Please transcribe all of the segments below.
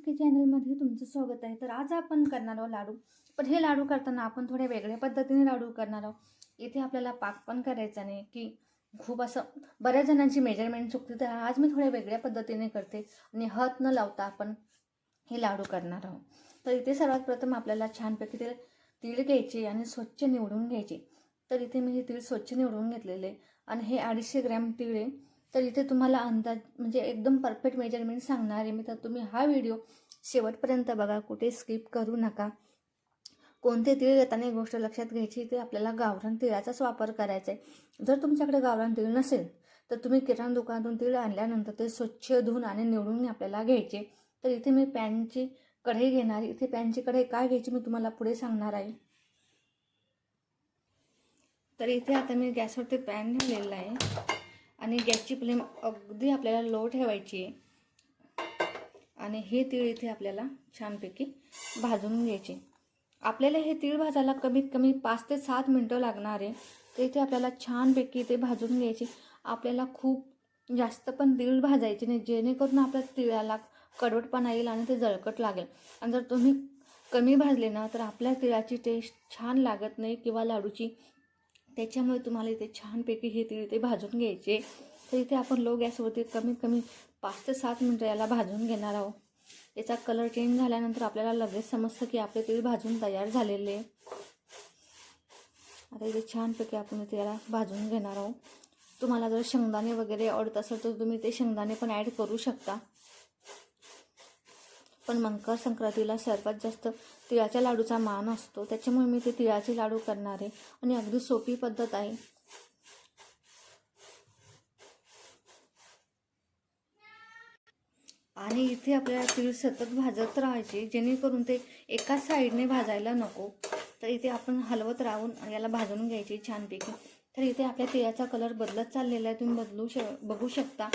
की चॅनलमध्ये तुमचं स्वागत आहे. तर आज आपण करणार आहोत लाडू. पण हे लाडू करताना आपण थोड्या वेगळ्या पद्धतीने लाडू करणार आहोत. इथे आपल्याला पाक पण करायचा नाही की खूप असं बऱ्याच जणांची मेजरमेंट चुकते तर आज मी थोड्या वेगळ्या पद्धतीने करते. आणि हत न लावता आपण हे लाडू करणार आहोत. तर इथे सर्वात प्रथम आपल्याला छानपैकी ते तीळ घ्यायचे आणि स्वच्छ निवडून घ्यायचे. तर इथे मी हे तीळ स्वच्छ निवडून घेतलेले आणि हे अडीचशे ग्रॅम तीळ आहे. तर इथे तुम्हाला अंदाज म्हणजे एकदम परफेक्ट मेजरमेंट सांगणार आहे मी. तर तुम्ही हा व्हिडिओ शेवटपर्यंत बघा कुठे स्किप करू नका. कोणते तीळ घेताना एक गोष्ट लक्षात घ्यायची ते आपल्याला गावरान तिळाचाच वापर करायचा आहे जर तुमच्याकडे गावरान तीळ नसेल तर तुम्ही किराणा दुकानातून तीळ आणल्यानंतर ते स्वच्छ धुवून आणि निवडून आपल्याला घ्यायचे. तर इथे मी पॅनची कढई घेणार इथे पॅनची कढई काय घ्यायची मी तुम्हाला पुढे सांगणार आहे. तर इथे आता मी गॅसवरती पॅन ठेवलेला आहे. आणि गॅसची फ्लेम अगदी आपल्याला लो ठेवायची आहे. आणि हे तीळ इथे आपल्याला छानपैकी भाजून घ्यायचे. आपल्याला हे तीळ भाजायला कमीत कमी पाच ते सात मिनटं लागणार आहे. तर इथे आपल्याला छानपैकी ते भाजून घ्यायचे. आपल्याला खूप जास्त पण तीळ भाजायचे नाही. जेणेकरून आपल्या तिळाला कडवटपणा येईल आणि ते जळकट लागेल. आणि जर तुम्ही कमी भाजले ना तर आपल्या तिळाची टेस्ट छान लागत नाही किंवा लाडूची त्याच्यामुळे तुम्हाला इथे छानपैकी हे तीळ इथे भाजून घ्यायचे. तर इथे आपण लो गॅसवरती कमीत कमी पाच ते सात मिनटं याला भाजून घेणार आहोत. याचा कलर चेंज झाल्यानंतर आपल्याला लगेच समजतं की आपले तीळ भाजून तयार झालेले. आता इथे छानपैकी आपण इथे याला भाजून घेणार आहोत. तुम्हाला जर शेंगदाणे वगैरे आवडत असेल तर तुम्ही ते शेंगदाणे पण ॲड करू शकता. पण मकर संक्रांतीला सर्वात जास्त तिळाच्या लाडूचा मान असतो. त्याच्यामुळे मी ते तिळाचे लाडू करणार आहे आणि अगदी सोपी पद्धत आहे. आणि इथे आपल्याला तीळ सतत भाजत राहायचे जेणेकरून ते एकाच साईडने भाजायला नको. तर इथे आपण हलवत राहून याला भाजून घ्यायची छानपैकी. तर इथे आपल्या तिळाचा कलर बदलत चाललेला आहे. तुम्ही बदलू श बघू शकता.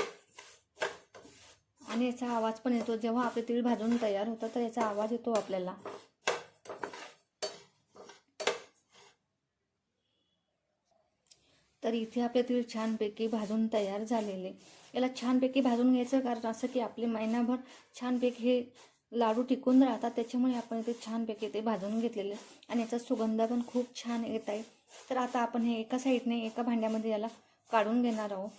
आणि याचा आवाज पण येतो. जेव्हा आपले तीळ भाजून तयार होतं तर याचा आवाज येतो आपल्याला. तर इथे आपले तीळ छानपैकी भाजून तयार झालेले. याला छानपैकी भाजून घ्यायचं कारण असं की आपले महिनाभर छानपैकी हे लाडू टिकून राहतात. त्याच्यामुळे आपण इथे छानपैकी ते भाजून घेतलेले. आणि याचा सुगंध पण खूप छान येत आहे. तर आता आपण हे एका साईडने एका भांड्यामध्ये याला काढून घेणार आहोत.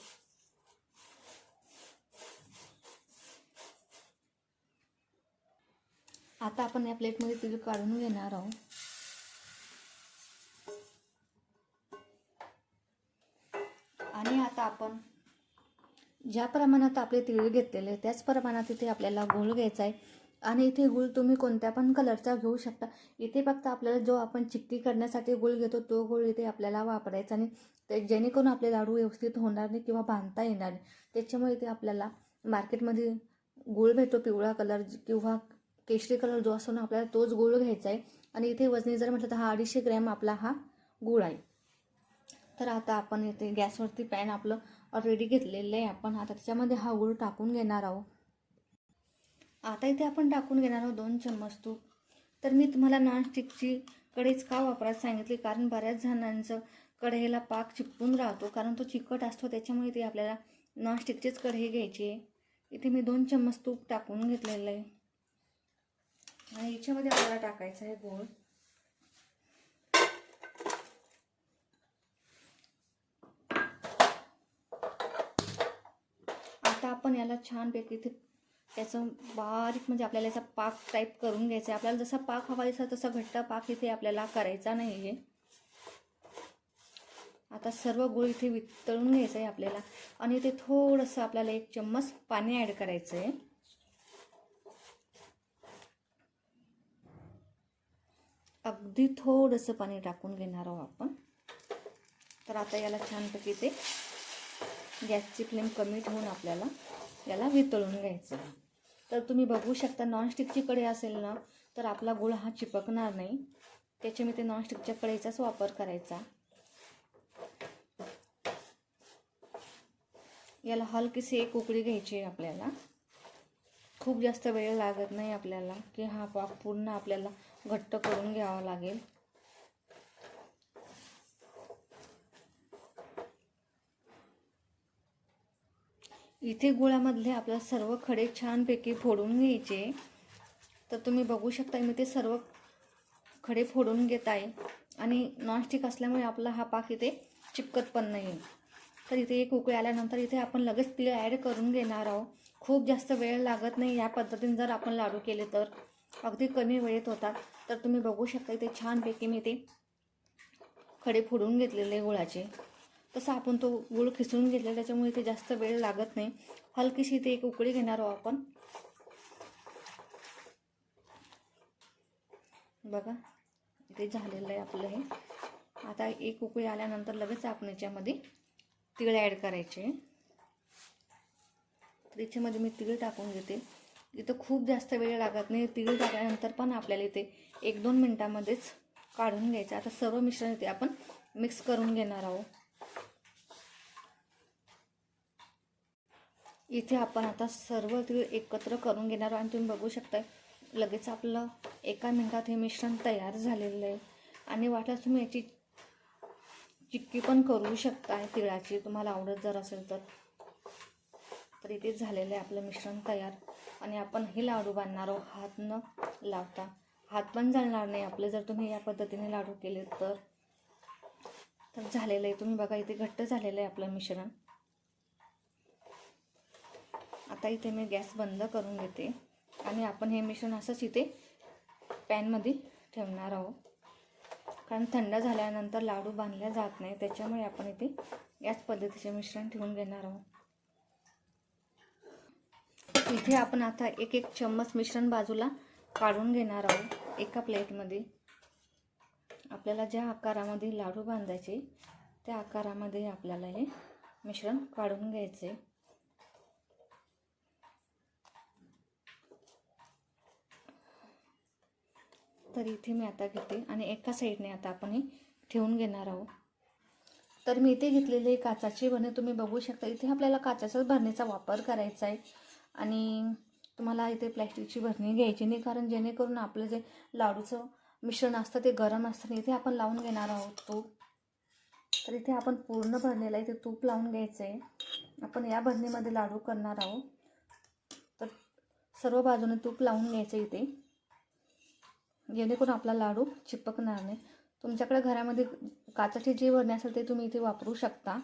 आता आपण या प्लेटमध्ये तीळ काढून घेणार आहोत. आणि आता आपण ज्या प्रमाणात आपले तिळ घेतलेले त्याच प्रमाणात इथे आपल्याला गूळ घ्यायचा आहे. आणि इथे गूळ तुम्ही कोणत्या पण कलरचा घेऊ शकता. इथे फक्त आपल्याला जो आपण चिक्की करण्यासाठी गूळ घेतो तो गूळ इथे आपल्याला वापरायचा आणि ते जेणेकरून आपले लाडू व्यवस्थित होणार नाही किंवा बांधता येणार नाही. त्याच्यामुळे इथे आपल्याला मार्केटमध्ये गूळ भेटतो पिवळा कलर किंवा केशरी कलर जो असतो ना आपल्याला तोच गुळ घ्यायचा आहे आणि इथे वजनी जर म्हटलं तर हा अडीचशे ग्रॅम आपला हा गूळ आहे. तर आता आपण इथे गॅसवरती पॅन आपलं ऑलरेडी घेतलेलं आहे आपण. आता त्याच्यामध्ये हा गूळ टाकून घेणार आहोत. आता इथे आपण टाकून घेणार आहोत दोन चम्मच तूप. तर मी तुम्हाला नॉनस्टिकची कढईच का वापरायला सांगितली? कारण बऱ्याच जणांचं कढईला पाक चिपकून राहतो. कारण तो चिकट असतो त्याच्यामुळे ते आपल्याला नॉनस्टिकचीच कढई घ्यायची आहे. इथे मी दोन चम्मच तूप टाकून घेतलेलं आहे. आणि याच्यामध्ये आपल्याला टाकायचं आहे गोळ आता आपण याला छानपैकी इथे त्याचं बारीक म्हणजे आपल्याला याचा पाक टाईप करून घ्यायचा आहे. आपल्याला जसा पाक हवा दिसा तसा घट्ट पाक इथे आपल्याला करायचा नाही आहे आता सर्व गुळ इथे वितळून घ्यायचं आहे आपल्याला. आणि इथे थोडंसं आपल्याला एक चम्मच पाणी ॲड करायचं आहे अगदी थोडंसं पाणी टाकून घेणार आहोत आपण. तर आता याला छानपैकी ते गॅसची फ्लेम कमी ठेवून आपल्याला याला वितळून घ्यायचं तर तुम्ही बघू शकता नॉनस्टिकची कढई असेल ना तर आपला गुळ हा चिपकणार नाही. त्याचे मी ते नॉनस्टिकच्या कढईचाच वापर करायचा. याला हलकीशी एक उकळी घ्यायची आहे आपल्याला. खूप जास्त वेळ लागत नाही आपल्याला की हा पाक पूर्ण आपल्याला घट्ट करून घ्यावं लागेल. इथे गुळामधले आपला सर्व खडे छानपैकी फोडून घ्यायचे. तर तुम्ही बघू शकता मी ते सर्व खडे फोडून घेत आहे आणि नॉनस्टिक असल्यामुळे आपला हा पाक इथे चिपकत पण नाही आहे तर इथे एक उकळी आल्यानंतर इथे आपण लगेच तीळ ॲड करून घेणार आहोत. खूप जास्त वेळ लागत नाही या पद्धतीने जर आपण लाडू केले तर. अगदी कमी वेळेत होतात. तर तुम्ही बघू शकता इथे छानपैकी मी ते खडे फोडून घेतलेले गुळाचे. तसं आपण तो गुळ खिसून घेतला त्याच्यामुळे ते जास्त वेळ लागत नाही. हलकीशी ते एक उकळी घेणार आहोत आपण. बघा इथे झालेलं आहे आपलं हे. आता एक उकळी आल्यानंतर लगेच आपण याच्यामध्ये तीळ ॲड करायचे. तर याच्यामध्ये मी तीळ टाकून घेते. इथं खूप जास्त वेळ लागत नाही. तीळ टाकल्यानंतर पण आपल्याला इथे एक दोन मिनटामध्येच काढून घ्यायचं. आता सर्व मिश्रण इथे आपण मिक्स करून घेणार आहोत. इथे आपण आता सर्व तीळ एकत्र करून घेणार आहोत. आणि तुम्ही बघू शकताय लगेच आपलं एका मिनटात हे मिश्रण तयार झालेलं आहे. आणि वाटल्यास तुम्ही याची चिक्की पण करू शकताय तिळाची. तुम्हाला आवडत जर असेल तर. तर इथे झालेलं आहे आपलं मिश्रण तयार. आणि आपण हे लाडू बांधणार आहोत. हात न लावता. हात पण जळणार नाही आपले. जर तुम्ही या पद्धतीने लाडू केले तर. तर झालेलं आहे. तुम्ही बघा इथे घट्ट झालेलं आहे आपलं मिश्रण. आता इथे मी गॅस बंद करून घेते. आणि आपण हे मिश्रण असंच इथे पॅनमध्ये ठेवणार आहोत. कारण थंड झाल्यानंतर लाडू बांधल्या जात नाही. त्याच्यामुळे आपण इथे याच पद्धतीचे मिश्रण ठेवून घेणार आहोत. इथे आपण आता एक एक चम्मच मिश्रण बाजूला काढून घेणार आहोत. एका प्लेटमध्ये. आपल्याला ज्या आकारामध्ये लाडू बांधायचे त्या आकारामध्ये आपल्याला हे मिश्रण काढून घ्यायचे. तर इथे मी आता घेते आणि एका साईडने आता आपण हे ठेवून घेणार आहोत. तर मी इथे घेतलेले काचाची बने तुम्ही बघू शकता. इथे आपल्याला काचाच्याच भरणीचा वापर करायचा आहे. आणि तुम्हाला इथे प्लॅस्टिकची भरणी घ्यायची नाही कारण जेणेकरून आपलं जे लाडूचं मिश्रण असतं ते गरम असतं इथे आपण लावून घेणार आहोत तूप. तर इथे आपण पूर्ण भरलेला इथे तूप लावून घ्यायचं आहे. आपण या भरणीमध्ये लाडू करणार आहोत. तर सर्व बाजूने तूप लावून घ्यायचं इथे. जेणेकरून आपला लाडू चिपकणार नाही. तुमच्याकडे घरामध्ये काचाची जी भरणी असेल ते तुम्ही इथे वापरू शकता.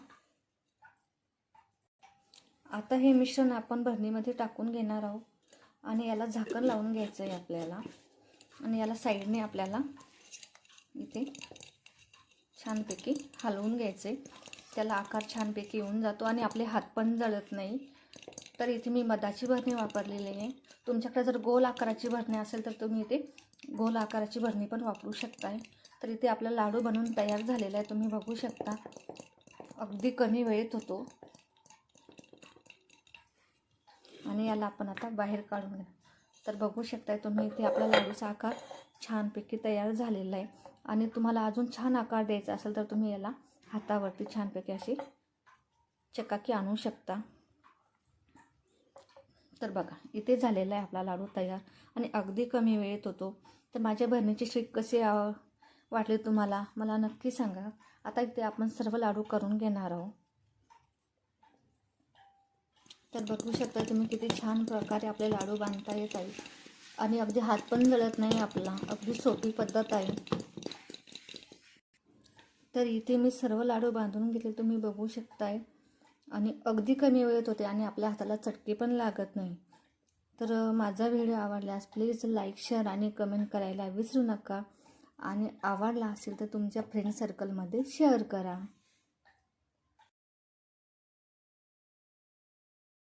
आता हे मिश्रण आपण भरणीमध्ये टाकून घेणार आहोत आणि याला झाकण लावून घ्यायचं आहे आपल्याला. आणि याला साईडने आपल्याला इथे छानपैकी हलवून घ्यायचे त्याला आकार छानपैकी येऊन जातो आणि आपले हात पण जळत नाही. तर इथे मी मधाची भरणी वापरलेली आहे. तुमच्याकडे जर गोल आकाराची भरणी असेल तर तुम्ही इथे गोल आकाराची भरणी पण वापरू शकताय. तर इथे आपला लाडू बनवून तयार झालेला आहे. तुम्ही बघू शकता. अगदी कमी वेळेत होतो. आणि याला आपण आता बाहेर काढून घ्या तर बघू शकताय तुम्ही इथे आपला लाडूचा आकार छानपैकी तयार झालेला आहे. आणि तुम्हाला अजून छान आकार द्यायचा असेल तर तुम्ही याला हातावरती छानपैकी अशी चकाकी आणू शकता. तर बघा इथे झालेला आहे आपला लाडू तयार. आणि अगदी कमी वेळेत होतो. तर माझ्या बहिणीची ट्रिक कशी वाटले वाटली तुम्हाला? मला नक्की सांगा. आता इथे आपण सर्व लाडू करून घेणार आहोत. तर बघू शकता तुम्ही किती छान प्रकारे आपले लाडू बांधता येत आहे. आणि अगदी हात पण जळत नाही आपला. अगदी सोपी पद्धत आहे. तर इथे मी सर्व लाडू बांधून घेतले. तुम्ही बघू शकताय. आणि अगदी कमी वेळेत होते आणि आपल्या हाताला चटके पण लागत नाही. तर माझा व्हिडिओ आवडल्यास प्लीज लाईक शेअर आणि कमेंट करायला विसरू नका. आणि आवडला असेल तर तुमच्या फ्रेंड सर्कलमध्ये शेअर करा.